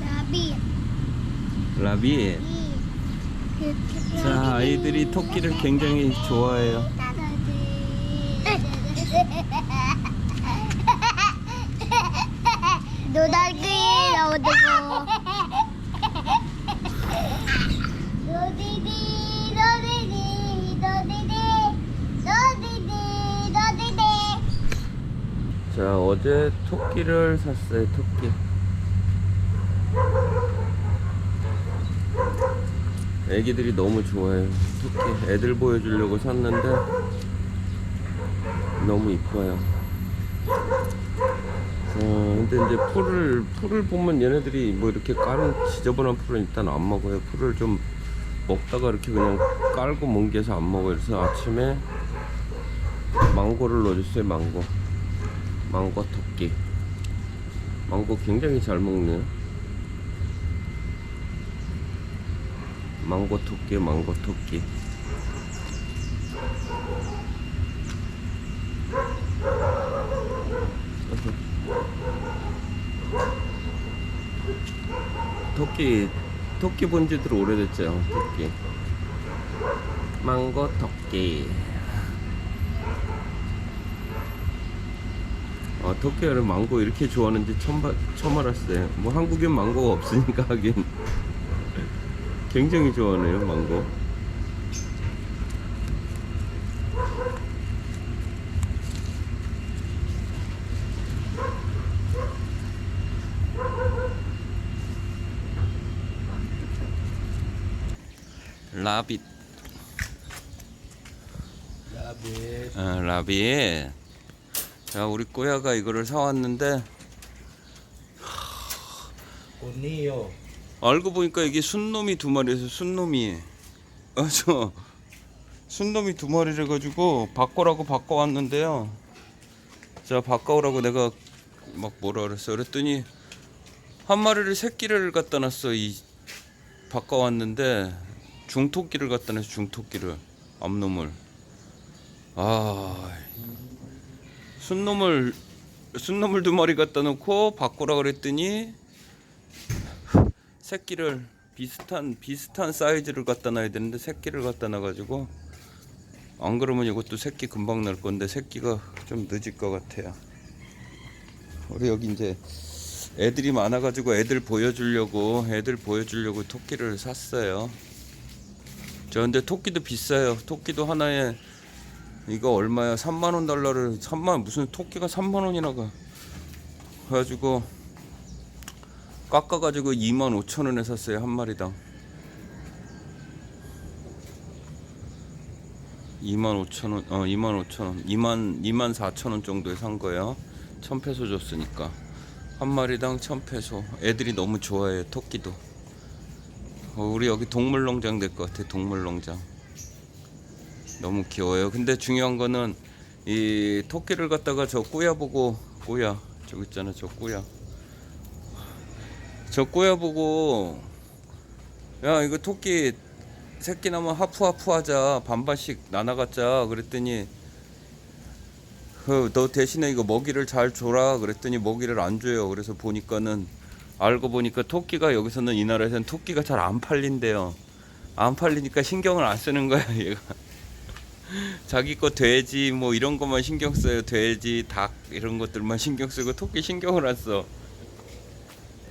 나비. 라비. 자, 아이들이 토끼를 굉장히 좋아해요. 노달기 나오고. 자, 어제 토끼를 샀어요, 토끼. 애기들이 너무 좋아해요. 토끼. 애들 보여주려고 샀는데, 너무 이뻐요. 어, 근데 이제 풀을, 풀을 보면 얘네들이 뭐 이렇게 까는 지저분한 풀은 일단 안 먹어요. 풀을 좀 먹다가 이렇게 그냥 깔고 뭉개서 안 먹어요. 그래서 아침에 망고를 넣어줬어요, 망고. 망고 토끼. 망고 굉장히 잘 먹네요. 망고 토끼, 망고 토끼. 토끼, 토끼 본 지들 오래됐죠, 토끼. 망고 토끼. 아, 토끼를 망고 이렇게 좋아하는지 처음, 봐- 처음 알았어요. 뭐 한국엔 망고가 없으니까 하긴. 굉장히 좋아하네요, 망고. 라빗. 라비 아, 라빗. 자, 우리 꼬야가 이거를 사왔는데, 꽃니요 알고 보니까 이게 순놈이 두 마리에서 순놈이 어, 저 순놈이 두 마리를 가지고 바꿔라고 바꿔왔는데요. 자 바꿔오라고 내가 막 뭐라 그랬어. 그랬더니 한 마리를 새끼를 갖다 놨어. 이 바꿔왔는데 중토끼를 갖다 놨어. 중토끼를 암놈을. 아 순놈을 순놈을 두 마리 갖다 놓고 바꾸라 그랬더니 새끼를 비슷한 비슷한 사이즈를 갖다 놔야 되는데 새끼를 갖다 놔 가지고 안 그러면 이것도 새끼 금방 날 건데 새끼가 좀 늦을 것 같아요. 우리 여기 이제 애들이 많아 가지고 애들 보여주려고 애들 보여주려고 토끼를 샀어요. 저 근데 토끼도 비싸요. 토끼도 하나에 이거 얼마야? 3만 원 달러를 3만 무슨 토끼가 3만 원이나 가. 그래가지고 깎아가지고 2만 5천 원에 샀어요 한 마리당 2만 5천 원, 어 2만 5천 원, 2만 2만 4천 원 정도에 산 거예요. 1 페소 줬으니까 한 마리당 1 페소. 애들이 너무 좋아해요 토끼도. 어, 우리 여기 동물농장 될 것 같아 동물농장. 너무 귀여워요. 근데 중요한 거는 이 토끼를 갖다가 저 꾸야 보고 꾸야. 저기 있잖아 저 꾸야. 저 꼬야 보고 야 이거 토끼 새끼 나면 하프 하프 하자. 반반씩 나눠 갖자. 그랬더니 그너 대신에 이거 먹이를 잘 줘라. 그랬더니 먹이를 안 줘요. 그래서 보니까는 알고 보니까 토끼가 여기서는 이 나라에서는 토끼가 잘 안 팔린대요. 안 팔리니까 신경을 안 쓰는 거야 얘가 자기 거 돼지 뭐 이런 것만 신경 써요. 돼지 닭 이런 것들만 신경 쓰고 토끼 신경을 안 써.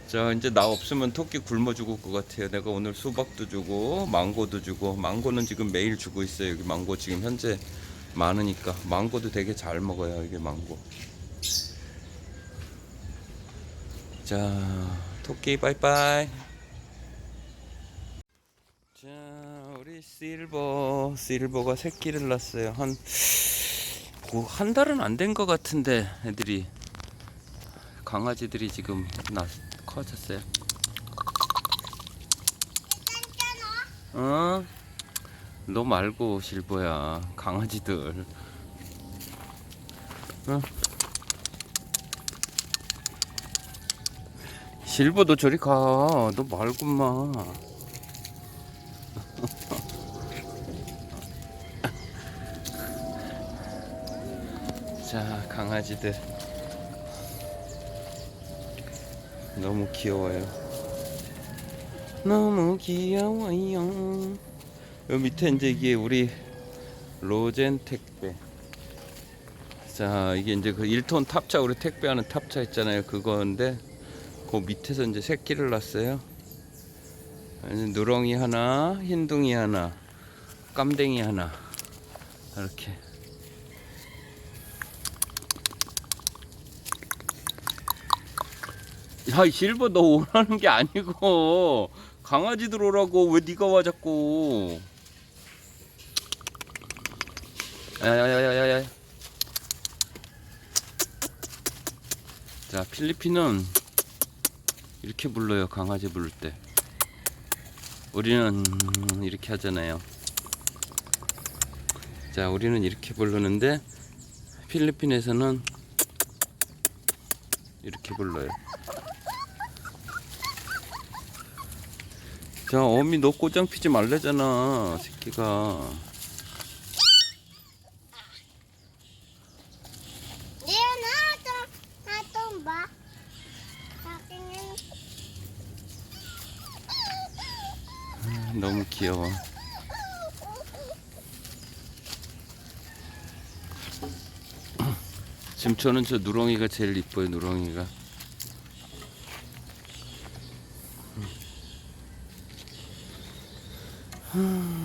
자 이제 나 없으면 토끼 굶어 죽을 것 같아요. 내가 오늘 수박도 주고 망고도 주고 망고는 지금 매일 주고 있어요. 여기 망고 지금 현재 많으니까 망고도 되게 잘 먹어요 이게 망고. 자 토끼 빠이빠이. 자 우리 실버 실버가 새끼를 낳았어요 한 한 달은 안 된 것 같은데 애들이 강아지들이 지금 나 커졌어요. 어? 너 말고 실보야 강아지들. 어? 실보도 저리 가. 너 말고만. 강아지들 너무 귀여워요. 너무 귀여워요. 여기 밑에 이제 이게 우리 로젠 택배. 자, 이게 이제 그 1톤 탑차 우리 택배하는 탑차 있잖아요. 그거인데 그 밑에서 이제 새끼를 낳았어요. 누렁이 하나, 흰둥이 하나, 깜댕이 하나. 이렇게. 야, 이 실버 너 오라는 게 아니고 강아지들 오라고 왜 네가 와 자꾸. 야야야야야야. 자, 필리핀은 이렇게 불러요. 강아지 부를 때. 우리는 이렇게 하잖아요. 자, 우리는 이렇게 부르는데 필리핀에서는 이렇게 불러요. 자, 어미 너 꼬장 피지 말래잖아, 새끼가. Sa akin yan. 너무 귀여워. 지금 저는 저 누렁이가 제일 이뻐요, 누렁이가. Hmm.